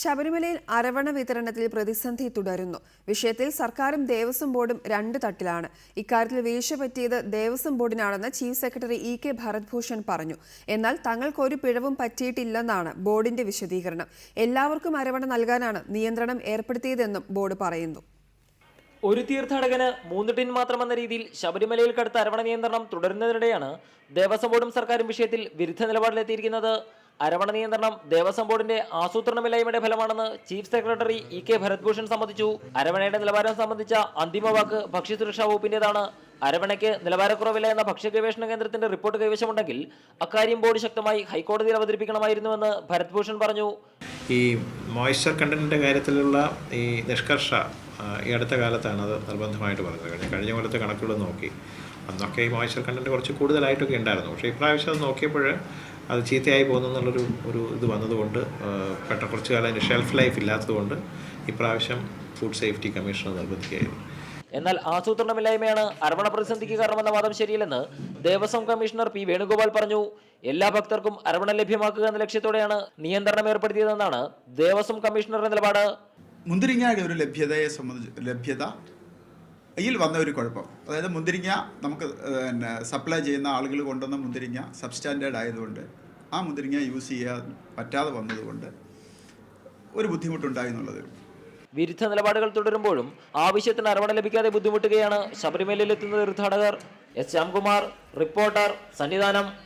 ശബരിമലയിൽ അരവണ വിതരണത്തിൽ പ്രതിസന്ധി തുടരുന്നു. വിഷയത്തിൽ സർക്കാരും ദേവസ്വം ബോർഡും രണ്ട് തട്ടിലാണ്. ഇക്കാര്യത്തിൽ വീഴ്ച പറ്റിയത് Devaswom ബോർഡിനാണെന്ന് chief secretary E K Bharatbhushan പറഞ്ഞു. എന്നാൽ തങ്ങൾക്കൊരു പിഴവും പറ്റിയിട്ടില്ലെന്നാണ് ബോർഡിന്റെ വിശദീകരണം. എല്ലാവർക്കും അരവണ നൽകാനാണ് നിയന്ത്രണം ഏർപ്പെടുത്തിയതെന്നും ബോർഡ് പറയുന്നു. ഒരു തീർത്ഥാടകന് മൂന്ന് ടിൻ മാത്രമെന്ന രീതിയിൽ ശബരിമലയിൽ കടുത്ത അരവണ നിയന്ത്രണം തുടരുന്നതിനിടെയാണ് ദേവസ്വം ബോർഡും സർക്കാരും വിഷയത്തിൽ വിരുദ്ധ നിലപാടിലെത്തിയിരിക്കുന്നത്. അരവണ നിയന്ത്രണം ദേവസ്വം ബോർഡിന്റെ ആസൂത്രണമില്ലായ്മയുടെ ഫലമാണെന്ന് chief secretary E K Bharatbhushan സമ്മതിച്ചു. അരവണയുടെ നിലവാരം സംബന്ധിച്ച അന്തിമ വാക്ക് ഭക്ഷ്യസുരക്ഷാ വകുപ്പിന്റേതാണ്. അരവണയ്ക്ക് നിലവാരക്കുറവില്ല എന്ന ഭക്ഷ്യ ഗവേഷണ കേന്ദ്രത്തിന്റെ റിപ്പോർട്ട് കൈവശമുണ്ടെങ്കിൽ അക്കാര്യം ബോർഡ് ശക്തമായി ഹൈക്കോടതിയിൽ അവതരിപ്പിക്കണമായിരുന്നുവെന്ന് ഭരത്ഭൂഷൺ പറഞ്ഞു. ഈ മോയ്സ്ചർ കണ്ടന്റിന്റെ കാര്യത്തിലുള്ള ഈ നിഷ്കർഷ ഈ അടുത്ത കാലത്താണ് അത് നിർബന്ധമായിട്ട് പറഞ്ഞത്. കഴിഞ്ഞ കഴിഞ്ഞ കൊല്ലത്തെ കണക്കുകൾ നോക്കി. അന്നൊക്കെ ഈ മോയ്സ്ചർ കണ്ടന്റ് കുറച്ച് കൂടുതലായിട്ടൊക്കെ ഉണ്ടായിരുന്നു. പക്ഷേ ഇപ്രാവശ്യം അത് നോക്കിയപ്പോൾ അത് ചീത്തയായി പോകുന്നു എന്നുള്ളൊരു ഒരു ഇത് വന്നതുകൊണ്ട് പെട്ട കുറച്ച് കാലം അതിന്റെ ഷെൽഫ് ലൈഫ് ഇല്ലാത്തതുകൊണ്ട് ഇപ്രാവശ്യം ഫുഡ് സേഫ്റ്റി കമ്മീഷണർ നിർബന്ധിക്കുകയായിരുന്നു. എന്നാൽ ആസൂത്രണമില്ലായ്മയാണ് അരവണ പ്രതിസന്ധിക്ക് കാരണമെന്ന വാദം ശരിയല്ലെന്ന് ദേവസ്വം കമ്മീഷണർ പി വേണുഗോപാൽ പറഞ്ഞു. എല്ലാ ഭക്തർക്കും അരവണ ലഭ്യമാക്കുക എന്ന ലക്ഷ്യത്തോടെയാണ് നിയന്ത്രണം ഏർപ്പെടുത്തിയതെന്നാണ് ദേവസ്വം കമ്മീഷണറുടെ നിലപാട്. മുന്തിരിങ്ങയുടെ ഒരു ലഭ്യതയെ സംബന്ധിച്ച് ലഭ്യത യിൽ വന്ന ഒരു കുഴപ്പം. അതായത് മുന്തിരിങ്ങ നമുക്ക് പിന്നെ സപ്ലൈ ചെയ്യുന്ന ആളുകൾ കൊണ്ടുവന്ന മുന്തിരിങ്ങ സബ്സ്റ്റാൻഡേർഡ് ആയതുകൊണ്ട് ആ മുന്തിരിങ്ങ യൂസ് ചെയ്യാൻ പറ്റാതെ വന്നതുകൊണ്ട് ഒരു ബുദ്ധിമുട്ടുണ്ടായി എന്നുള്ളത്. വിരുദ്ധ നിലപാടുകൾ തുടരുമ്പോഴും ആവശ്യത്തിന് അരവണ ലഭിക്കാതെ ബുദ്ധിമുട്ടുകയാണ് ശബരിമലയിലെത്തുന്ന തീർത്ഥാടകർ. S Shyamkumar reporter Sannidhanam.